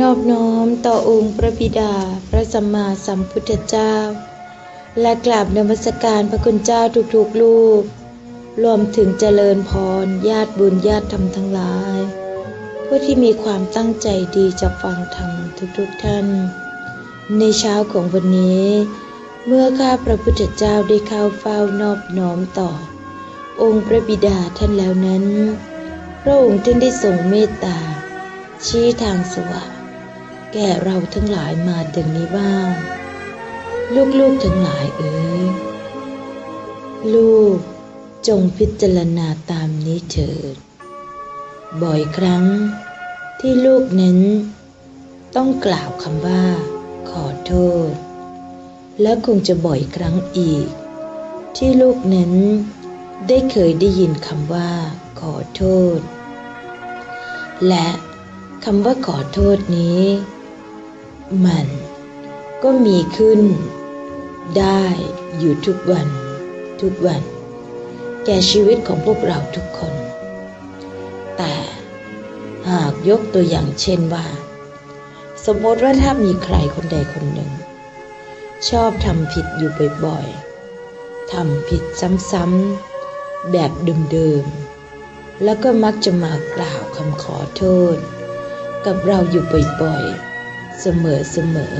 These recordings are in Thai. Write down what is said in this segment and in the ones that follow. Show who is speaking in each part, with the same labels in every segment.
Speaker 1: นอบน้อมต่อองค์พระบิดาพระสัมมาสัมพุทธเจ้า และกราบนมัสการพระคุณเจ้าทุกๆลูกรวมถึงเจริญพรญาติบุญญาติธรรมทั้งหลาย ผู้ที่มีความตั้งใจดีจะฟังธรรมทุกๆท่าน ในเช้าของวันนี้ เมื่อข้าพระพุทธเจ้าได้เข้าเฝ้านอบน้อมต่อ องค์พระบิดาท่านแล้วนั้น พระองค์ท่านได้ทรงเมตตาชี้ทางสว่าง แก่เราทั้งหลายมาดังนี้ว่าง ลูกๆทั้งหลายเอ๋ยลูกจงพิจารณาตามนี้เถิด บ่อยครั้งที่ลูกนั้น ต้องกล่าวคำว่า ขอโทษ และคงจะบ่อยครั้งอีก ที่ลูกนั้น ได้เคยได้ยินคำว่า ขอโทษ และคำว่าขอโทษนี้ มัน ก็มีขึ้น ได้อยู่ทุกวัน ทุกวัน แก่ชีวิตของพวกเราทุกคน แต่หากยกตัวอย่างเช่นว่า สมมติว่าถ้ามีใครคนใดคนหนึ่ง ชอบทำผิดอยู่บ่อยๆทำผิดซ้ำๆแบบเดิมๆแล้วก็มักจะมากล่าวคำขอโทษ กับเราอยู่บ่อยๆ เสมอ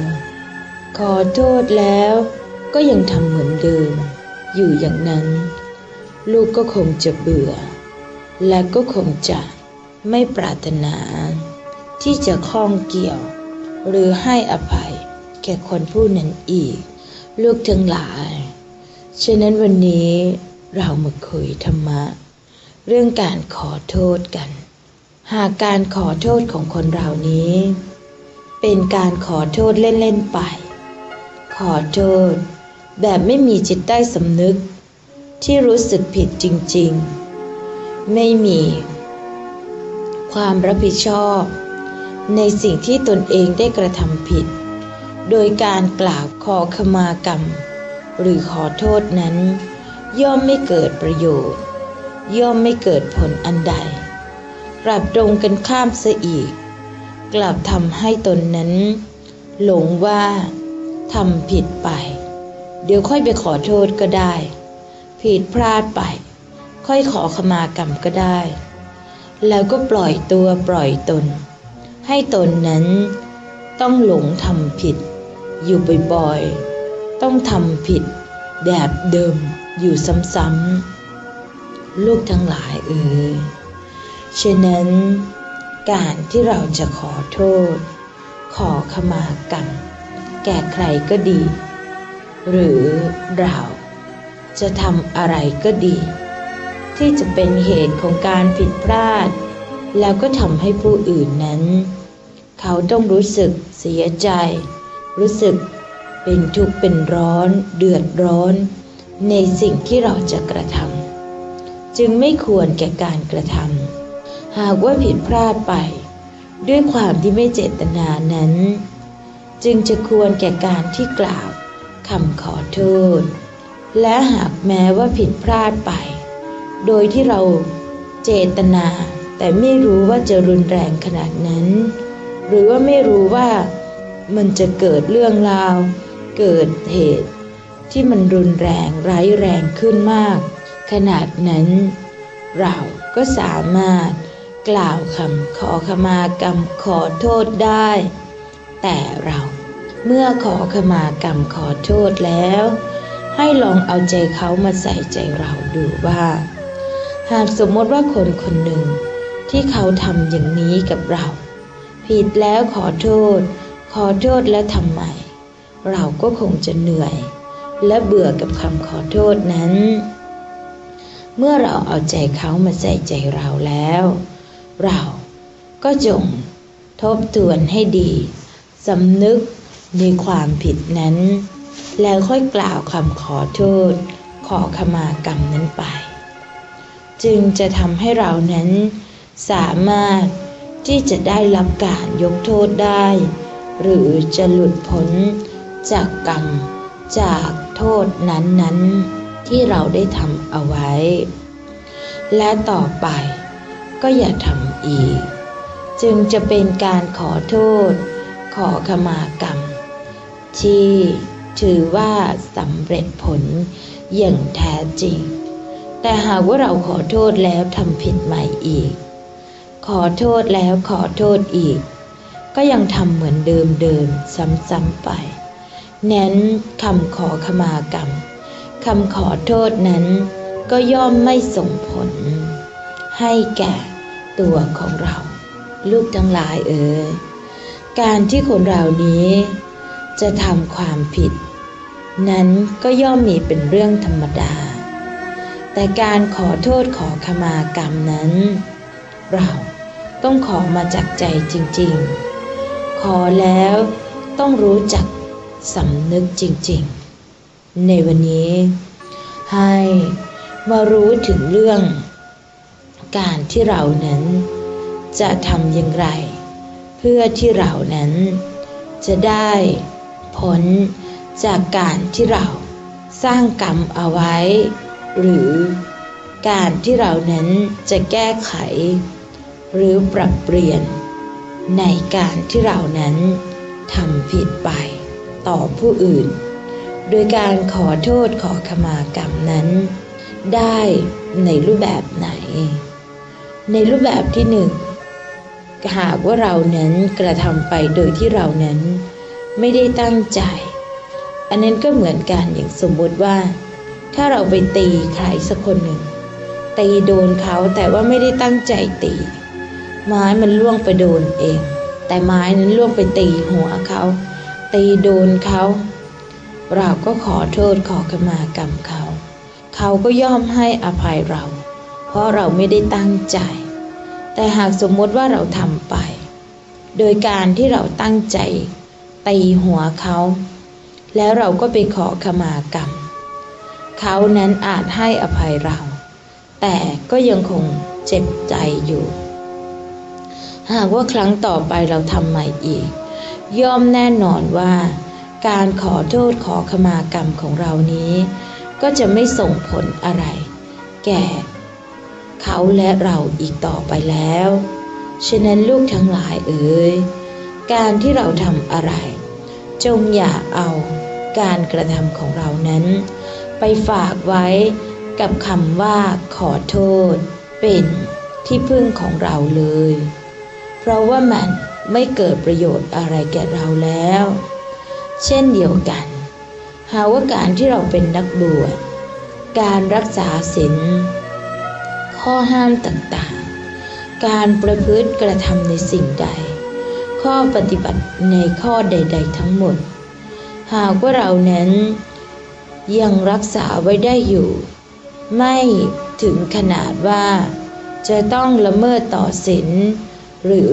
Speaker 1: ๆขอโทษแล้วก็ยังทำเหมือนเดิม อยู่อย่างนั้น ลูกก็คงจะเบื่อ และก็คงจะไม่ปรารถนา ที่จะข้องเกี่ยว หรือให้อภัยแก่คนผู้นั้นอีก ลูกทั้งหลาย ฉะนั้นวันนี้เรามาคุยธรรมะ เรื่องการขอโทษกัน หากการขอโทษของคนเรานี้ เป็นการขอโทษเล่นๆไป ขอโทษ แบบไม่มีจิตใต้สำนึก ที่รู้สึกผิดจริงๆ ไม่มี ความรับผิดชอบ ในสิ่งที่ตนเองได้กระทำผิด โดยการกล่าวขอขมากรรม หรือขอโทษนั้น ย่อมไม่เกิดประโยชน์ ย่อมไม่เกิดผลอันใด กลับตรงกันข้ามเสียอีก กลับทำให้ตนนั้น หลงว่าทำผิดไป เดี๋ยวค่อยไปขอโทษก็ได้ ผิดพลาดไป ค่อยขอขมากรรมก็ได้ แล้วก็ปล่อยตัวปล่อยตน ให้ตนนั้น ต้องหลงทำผิด อยู่บ่อยๆต้องทำผิดแบบเดิมอยู่ซ้ำๆลูกทั้งหลายเอ่ยฉะนั้น การที่เราจะขอโทษ ขอขมากรรมแก่ใครก็ดี หรือเราจะทำอะไรก็ดี ที่จะเป็นเหตุของการผิดพลาด แล้วก็ทำให้ผู้อื่นนั้น เขาต้องรู้สึกเสียใจ รู้สึกเป็นทุกข์เป็นร้อน เดือดร้อน ในสิ่งที่เราจะกระทำจึงไม่ควรแก่การกระทำ หากว่าผิดพลาดไป ด้วยความที่ไม่เจตนานั้น จึงจะควรแก่การที่กล่าวคำขอโทษ และหากแม้ว่าผิดพลาดไป โดยที่เราเจตนา แต่ไม่รู้ว่าจะรุนแรงขนาดนั้น หรือว่าไม่รู้ว่ามันจะเกิดเรื่องราว เกิดเหตุ ที่มันรุนแรงร้ายแรงขึ้นมาก ขนาดนั้น เราก็สามารถ กล่าวคำขอขมากรรมขอโทษได้ แต่เราเมื่อขอขมากรรมขอโทษแล้ว ให้ลองเอาใจเขามาใส่ใจเราดูว่า หากสมมติว่าคนคนหนึ่งที่เขาทำอย่างนี้กับเรา ผิดแล้วขอโทษ ขอโทษแล้วทำไมเราก็คงจะเหนื่อย และเบื่อกับคำขอโทษนั้น เมื่อเราเอาใจเขามาใส่ใจเราแล้ว เรา ก็จงทบทวนให้ดีสำนึกในความผิดนั้น แล้วค่อยกล่าวคำขอโทษ ขอขมากรรมนั้นไป จึงจะทำให้เรานั้นสามารถที่จะได้รับการยกโทษได้ หรือจะหลุดพ้นจากกรรมจากโทษนั้นๆ ที่เราได้ทำเอาไว้ และต่อไป ก็อย่าทำอีก จึงจะเป็นการขอโทษ ขอขมากรรม ที่ถือว่าสำเร็จผลอย่างแท้จริง แต่หากว่าเราขอโทษแล้วทำผิดใหม่อีก ขอโทษแล้วขอโทษอีก ก็ยังทำเหมือนเดิมๆซ้ำๆไปเน้นคำขอขมากรรมคำขอโทษนั้นก็ย่อมไม่ส่งผลให้แก่ ตัวของเรา ลูกทั้งหลายเอ๋ยการที่คนเรานี้จะทำความผิด นั้นก็ย่อมมีเป็นเรื่องธรรมดา แต่การขอโทษขอขมากรรมนั้น เราต้องขอมาจากใจจริงๆ ขอแล้วต้องรู้จักสำนึกจริงๆ ในวันนี้ให้มารู้ถึงเรื่อง การที่เรานั้น จะทำอย่างไร เพื่อที่เรานั้น จะได้ผลจากการที่เราสร้างกรรมเอาไว้ หรือการที่เรานั้นจะแก้ไข หรือปรับเปลี่ยน ในการที่เรานั้นทำผิดไปต่อผู้อื่น โดยการขอโทษขอขมากรรมนั้น ได้ในรูปแบบไหน ในรูปแบบที่หนึ่งหากว่าเรานั้นกระทำไปโดยที่เรานั้นไม่ได้ตั้งใจ อันนั้นก็เหมือนกันอย่างสมมติว่า ถ้าเราไปตีใครสักคนหนึ่ง ตีโดนเขาแต่ว่าไม่ได้ตั้งใจตี ไม้มันล่วงไปโดนเอง แต่ไม้นั้นล่วงไปตีหัวเขา ตีโดนเขา เราก็ขอโทษขอขมากรรมเขา เขาก็ย่อมให้อภัยเรา เพราะเราไม่ได้ตั้งใจ แต่หากสมมติว่าเราทำไป โดยการที่เราตั้งใจตีหัวเขา แล้วเราก็ไปขอขมากรรม เขานั้นอาจให้อภัยเรา แต่ก็ยังคงเจ็บใจอยู่ หากว่าครั้งต่อไปเราทำใหม่อีก ย่อมแน่นอนว่า การขอโทษขอขมากรรมของเรานี้ ก็จะไม่ส่งผลอะไร แก่ เขาและเราอีกต่อไปแล้ว ฉะนั้นลูกทั้งหลายเอ๋ย การที่เราทำอะไร จงอย่าเอาการกระทำของเรานั้น ไปฝากไว้กับคำว่าขอโทษ เป็นที่พึ่งของเราเลย เพราะว่ามันไม่เกิดประโยชน์อะไรแก่เราแล้ว เช่นเดียวกัน หาว่าการที่เราเป็นนักบวชการรักษาศีล ข้อห้ามต่างๆ การประพฤติกระทำในสิ่งใด ข้อปฏิบัติในข้อใด ๆ ทั้งหมด หากว่าเรานั้นยังรักษาไว้ได้อยู่ ไม่ถึงขนาดว่า จะต้องละเมิดต่อศีลหรือ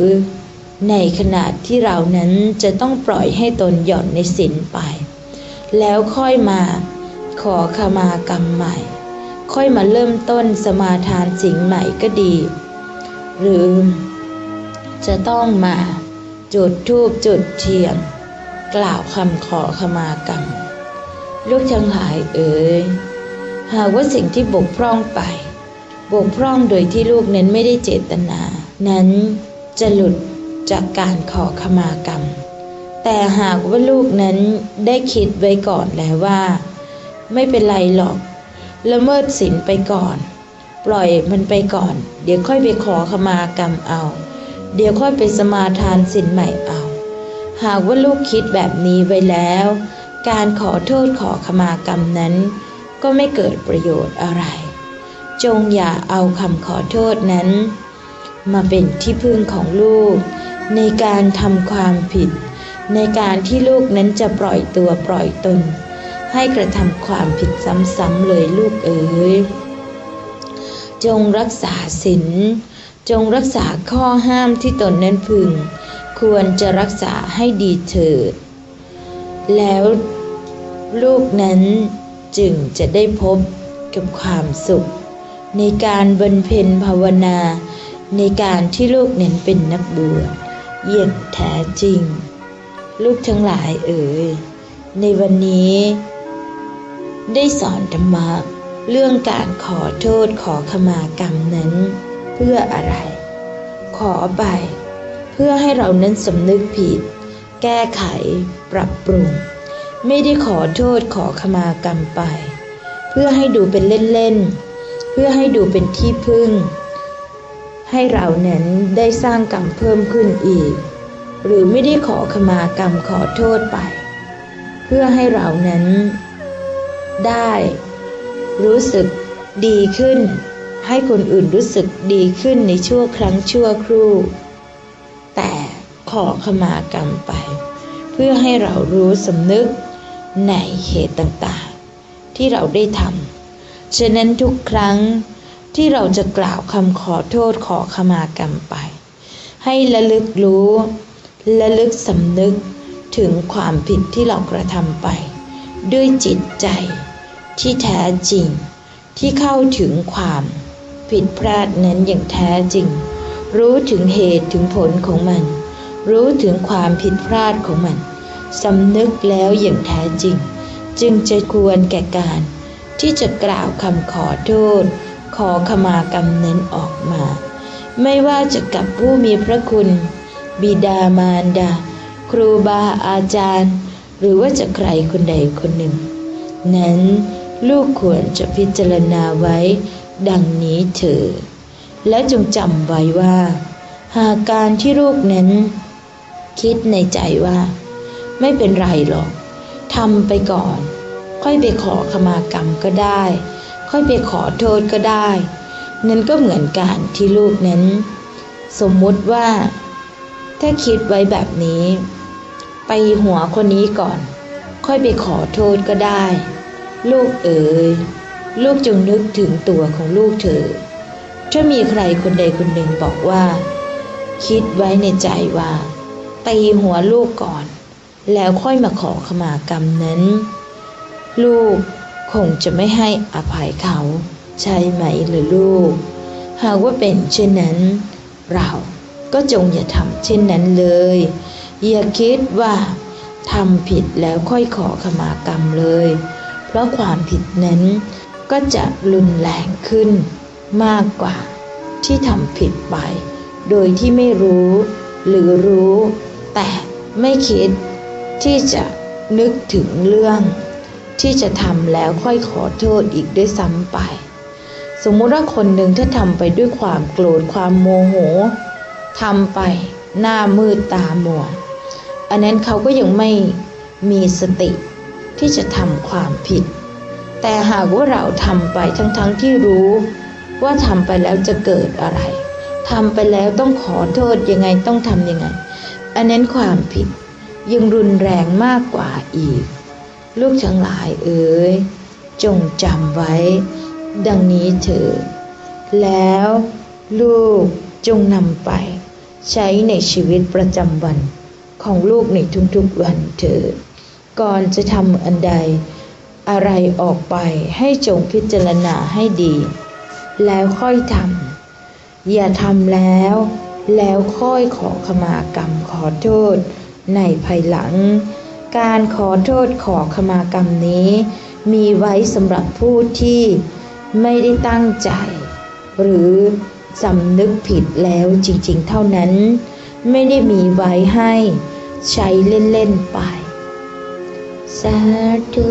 Speaker 1: ในขณะที่เรานั้นจะต้องปล่อยให้ตนหย่อนในศีลไป แล้วค่อยมาขอขมากรรมใหม่ ค่อยมาเริ่มต้นสมาทานสิ่งใหม่ก็ดี หรือจะต้องมาจุดธูปจุดเทียนกล่าวคำขอขมากรรมลูกทั้งหลายเอ๋ยหากว่าสิ่งที่บกพร่องไป บกพร่องโดยที่ลูกนั้นไม่ได้เจตนา นั้นจะหลุดจากการขอขมากรรม แต่หากว่าลูกนั้นได้คิดไว้ก่อนแล้วว่า ไม่เป็นไรหรอก ละเมิดศีลไปก่อน ปล่อยมันไปก่อน เดี๋ยวค่อยไปขอขมากรรมเอา เดี๋ยวค่อยไปสมาทานศีลใหม่เอา หากว่าลูกคิดแบบนี้ไว้แล้ว การขอโทษขอขมากรรมนั้น ก็ไม่เกิดประโยชน์อะไร จงอย่าเอาคำขอโทษนั้น มาเป็นที่พึ่งของลูก ในการทำความผิด ในการที่ลูกนั้นจะปล่อยตัวปล่อยตน ให้กระทำความผิดซ้ำๆเลยลูกเอ๋ยจงรักษาศีลจงรักษาข้อห้ามที่ตนนั้นพึง ควรจะรักษาให้ดีเถิด แล้วลูกนั้นจึงจะได้พบกับความสุข ในการบรรเพ็ญภาวนา ในการที่ลูกนั้นเป็นนักบวชเยี่ยงแท้จริง ลูกทั้งหลายเอ๋ยในวันนี้ ได้สอนธรรมะเรื่องการขอโทษขอขมากรรมนั้น เพื่ออะไร ขอไปพื่อให้เรานั้นสำนึกผิด แก้ไข ปรับปรุง ไม่ได้ขอโทษขอขมากรรมไป เพื่อให้ดูเป็นเล่นๆ เพื่อให้ดูเป็นที่พึ่ง ให้เรานั้นได้สร้างกรรมเพิ่มขึ้นอีก หรือไม่ได้ขอขมากรรมขอโทษไป เพื่อให้เรานั้น ได้ รู้สึกดีขึ้น ให้คนอื่นรู้สึกดีขึ้นในชั่วครั้งชั่วครู่ แต่ขอขมากรรมไป เพื่อให้เรารู้สำนึกในเหตุต่างๆ ที่เราได้ทำฉะนั้นทุกครั้งที่เราจะกล่าวคำขอโทษขอขมากรรมไป ให้ระลึกรู้ระลึกสำนึกถึงความผิดที่เรากระทำไป ด้วยจิตใจ ที่แท้จริง ที่เข้าถึงความผิดพลาดนั้นอย่างแท้จริง รู้ถึงเหตุถึงผลของมัน รู้ถึงความผิดพลาดของมันสำนึกแล้วอย่างแท้จริง จึงจะควรแก่การ ที่จะกล่าวคำขอโทษ ขอขมากรรมนั้นออกมา ไม่ว่าจะกับผู้มีพระคุณ บิดามารดา ครูบาอาจารย์ หรือว่าจะใครคนใดคนหนึ่ง นั้นลูกควรจะพิจารณาไว้ ดังนี้เถิดและจงจำไว้ว่า หากการที่ลูกนั้น คิดในใจว่า ไม่เป็นไรหรอกทำไปก่อน ค่อยไปขอขมากรรมก็ได้ ค่อยไปขอโทษก็ได้ นั่นก็เหมือนการที่ลูกนั้น สมมุติว่า ถ้าคิดไว้แบบนี้ ไปหัวคนนี้ก่อน ค่อยไปขอโทษก็ได้ ลูกเอ๋ยลูกจงนึกถึงตัวของลูกเถอะถ้ามีใครคนใดคนหนึ่งบอกว่า คิดไว้ในใจว่าตีหัวลูกก่อน แล้วค่อยมาขอขมากรรมนั้น ลูกคงจะไม่ให้อภัยเขา ใช่ไหมหรือลูก หากว่าเป็นเช่นนั้น เราก็จงอย่าทำเช่นนั้นเลย อย่าคิดว่าทำผิดแล้วค่อยขอขมากรรมเลย เพราะความผิดนั้นก็จะรุนแรงขึ้นมากกว่าที่ทำผิดไป โดยที่ไม่รู้หรือรู้ แต่ไม่คิดที่จะนึกถึงเรื่อง ที่จะทำแล้วค่อยขอโทษอีกด้วยซ้ำไป สมมุติว่าคนหนึ่งถ้าทำไปด้วยความโกรธความโมโหทำไปหน้ามืดตาหมัว อันนั้นเขาก็ยังไม่มีสติที่จะทำความผิด แต่หากว่าเราทำไปทั้งๆทที่รู้ว่าทำไปแล้วจะเกิดอะไรทำไปแล้วต้องขอโทษยังไงต้องทำยังไง อันนั้นความผิดยังรุนแรงมากกว่าอีก ลูกทั้งหลายเอ๋ยจงจำไว้ ดังนี้เถิดแล้วลูกจงนำไป ใช้ในชีวิตประจำวัน ของลูกในทุกๆวันเถิด ก่อนจะทำอันใด อะไรออกไปให้จงพิจารณาให้ดี แล้วค่อยทำอย่าทำแล้ว แล้วค่อยขอขมากรรมขอโทษ ในภายหลัง การขอโทษขอขมากรรมนี้ มีไว้สำหรับผู้ที่ไม่ได้ตั้งใจ หรือสำนึกผิดแล้วจริงๆเท่านั้น ไม่ได้มีไว้ให้ ใช้เล่น ๆ ไป สาธุ